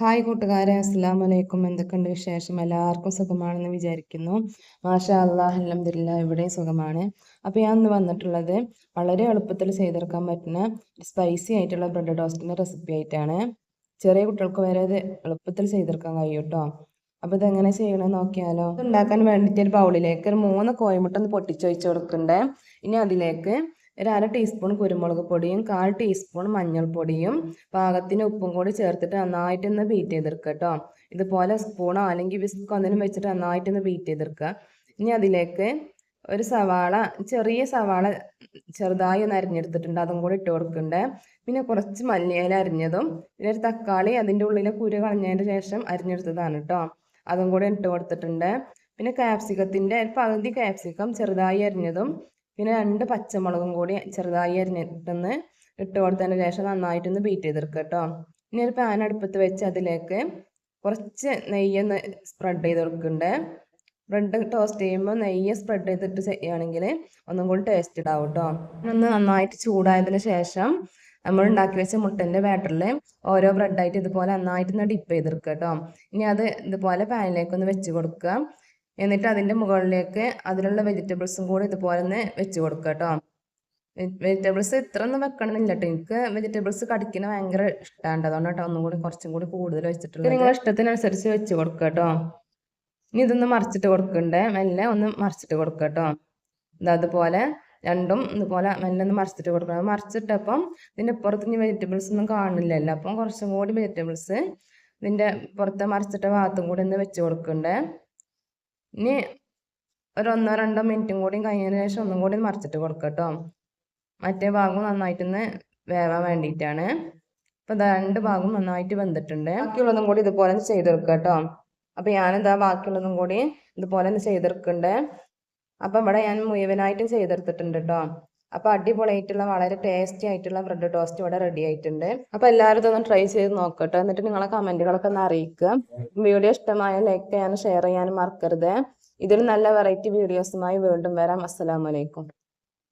Hi കൂട്ടുകാരെ അസ്സാം വലൈക്കും എന്തൊക്കെയുണ്ട് വിശേഷം? എല്ലാവർക്കും സുഖമാണെന്ന് വിചാരിക്കുന്നു. മാഷാ അള്ളാഹ് അലഹമില്ല ഇവിടെയും സുഖമാണ്. അപ്പോൾ ഞാൻ ഇന്ന് വന്നിട്ടുള്ളത് വളരെ എളുപ്പത്തിൽ ചെയ്തെടുക്കാൻ പറ്റുന്ന സ്പൈസി ആയിട്ടുള്ള ബ്രെഡ് ടോസ്റ്റിന്റെ റെസിപ്പി ആയിട്ടാണ്. ചെറിയ കുട്ടികൾക്ക് വരെ ഇത് എളുപ്പത്തിൽ ചെയ്തെടുക്കാൻ കഴിയും കേട്ടോ അപ്പോൾ ഇതെങ്ങനെ ചെയ്യണമെന്ന് നോക്കിയാലോ. ഉണ്ടാക്കാൻ വേണ്ടിയിട്ട് ഒരു ബൗളിലേക്ക് ഒരു മൂന്ന് കോഴിമുട്ട ഒന്ന് കൊടുക്കണ്ടേ ഇനി അതിലേക്ക് ഒരു അര ടീസ്പൂൺ കുരുമുളക് പൊടിയും കാൽ ടീസ്പൂൺ മഞ്ഞൾപ്പൊടിയും പാകത്തിന് ഉപ്പും കൂടി ചേർത്തിട്ട് നന്നായിട്ടൊന്ന് ബീറ്റ് ചെയ്തെടുക്കുക കേട്ടോ ഇതുപോലെ സ്പൂണോ അല്ലെങ്കിൽ വിസ്കോ എന്തെങ്കിലും വെച്ചിട്ട് നന്നായിട്ടൊന്ന് ബീറ്റ് ചെയ്തെടുക്കുക. ഇനി അതിലേക്ക് ഒരു സവാള ചെറിയ സവാള ചെറുതായി ഒന്ന് അരിഞ്ഞെടുത്തിട്ടുണ്ട്. അതും കൂടി ഇട്ട് കൊടുക്കണ്ടേ പിന്നെ കുറച്ച് മല്ലിയില അരിഞ്ഞതും പിന്നെ ഒരു തക്കാളി അതിന്റെ ഉള്ളിലെ കുരു കളഞ്ഞതിന് ശേഷം അരിഞ്ഞെടുത്തതാണ് കേട്ടോ അതും കൂടി ഇട്ട് കൊടുത്തിട്ടുണ്ട്. പിന്നെ കാപ്സിക്കത്തിന്റെ പകുതി കാപ്സിക്കം ചെറുതായി അരിഞ്ഞതും പിന്നെ രണ്ട് പച്ചമുളകും കൂടി ചെറുതായി അരിഞ്ഞിട്ടൊന്ന് ഇട്ട് കൊടുത്തതിന് ശേഷം നന്നായിട്ടൊന്ന് ബീറ്റ് ചെയ്തെടുക്കുക കേട്ടോ ഇനി ഒരു പാൻ അടുപ്പത്ത് വെച്ച് അതിലേക്ക് കുറച്ച് നെയ്യൊന്ന് സ്പ്രെഡ് ചെയ്ത് കൊടുക്കുന്നുണ്ട് ബ്രെഡ് ടോസ്റ്റ് ചെയ്യുമ്പോൾ നെയ്യ് സ്പ്രെഡ് ചെയ്തിട്ട് ചെയ്യുകയാണെങ്കിൽ ഒന്നും കൂടി ടേസ്റ്റ് ഉണ്ടാവും കേട്ടോ ഒന്ന് നന്നായിട്ട് ചൂടായതിന് ശേഷം നമ്മൾ ഉണ്ടാക്കി വെച്ച മുട്ടന്റെ ബാറ്ററിൽ ഓരോ ബ്രെഡായിട്ട് ഇതുപോലെ നന്നായിട്ട് ഡിപ്പ് ചെയ്തെടുക്കുക കേട്ടോ ഇനി അത് ഇതുപോലെ പാനിലേക്കൊന്ന് വെച്ച് കൊടുക്കുക. എന്നിട്ട് അതിന്റെ മുകളിലേക്ക് അതിലുള്ള വെജിറ്റബിൾസും കൂടി ഇതുപോലെ ഒന്ന് വെച്ച് കൊടുക്കുക കേട്ടോ വെജിറ്റബിൾസ് ഇത്ര ഒന്നും വെക്കണമെന്നില്ല കേട്ടോ എനിക്ക് വെജിറ്റബിൾസ് കടിക്കുന്ന ഭയങ്കര ഇഷ്ടമാണ് അതുകൊണ്ട് കേട്ടോ ഒന്നും കൂടി കുറച്ചും കൂടി കൂടുതൽ വെച്ചിട്ടുള്ളത്. നിങ്ങളുടെ ഇഷ്ടത്തിനനുസരിച്ച് വെച്ച് കൊടുക്കുക കേട്ടോ ഇനി ഇതൊന്ന് മറിച്ചിട്ട് കൊടുക്കണ്ടേ? മെല്ലെ ഒന്ന് മറിച്ചിട്ട് കൊടുക്കുക കേട്ടോ അതുപോലെ രണ്ടും ഇതുപോലെ മെല്ലെ ഒന്ന് മറിച്ചിട്ട് കൊടുക്കണം. മറിച്ചിട്ടപ്പം ഇതിന്റെ പുറത്ത് ഇനി വെജിറ്റബിൾസ് ഒന്നും കാണില്ലല്ലോ. അപ്പം കുറച്ചും കൂടി വെജിറ്റബിൾസ് ഇതിന്റെ പുറത്തെ മറിച്ചിട്ട ഭാഗത്തും കൂടി ഒന്ന് വെച്ച് കൊടുക്കണ്ടേ? ഇനി ഒരു ഒന്നോ രണ്ടോ മിനിറ്റും കൂടി കഴിഞ്ഞതിന് ശേഷം ഒന്നും കൂടി മറിച്ചിട്ട് കൊടുക്കുക കേട്ടോ മറ്റേ ഭാഗം നന്നായിട്ടൊന്ന് വേവാൻ വേണ്ടിയിട്ടാണ്. അപ്പോൾ രണ്ട് ഭാഗം നന്നായിട്ട് വെന്തിട്ടുണ്ട്. ബാക്കിയുള്ളതും കൂടി ഇതുപോലെ ചെയ്തെടുക്കുക കേട്ടോ അപ്പോൾ ഞാനിതാ ബാക്കിയുള്ളതും കൂടി ഇതുപോലെ ഒന്ന് ചെയ്തെടുക്കുന്നുണ്ട് അപ്പം ഇവിടെ ഞാൻ മുഴുവനായിട്ടും ചെയ്തെടുത്തിട്ടുണ്ട് കേട്ടോ അപ്പോൾ അടിപൊളിയായിട്ടുള്ള വളരെ ടേസ്റ്റി ആയിട്ടുള്ള ബ്രെഡ് ടോസ്റ്റ് ഇവിടെ റെഡി ആയിട്ടുണ്ട്. അപ്പോൾ എല്ലാവരും ഇതൊന്ന് ട്രൈ ചെയ്ത് നോക്കട്ടെ. എന്നിട്ട് നിങ്ങളെ കമന്റുകളൊക്കെ ഒന്ന് അറിയിക്കുക. വീഡിയോ ഇഷ്ടമായ ലൈക്ക് ചെയ്യാനും ഷെയർ ചെയ്യാനും മറക്കരുത്. ഇതിൽ നല്ല വെറൈറ്റി വീഡിയോസുമായി വീണ്ടും വരാം. അസ്സലാമലൈക്കും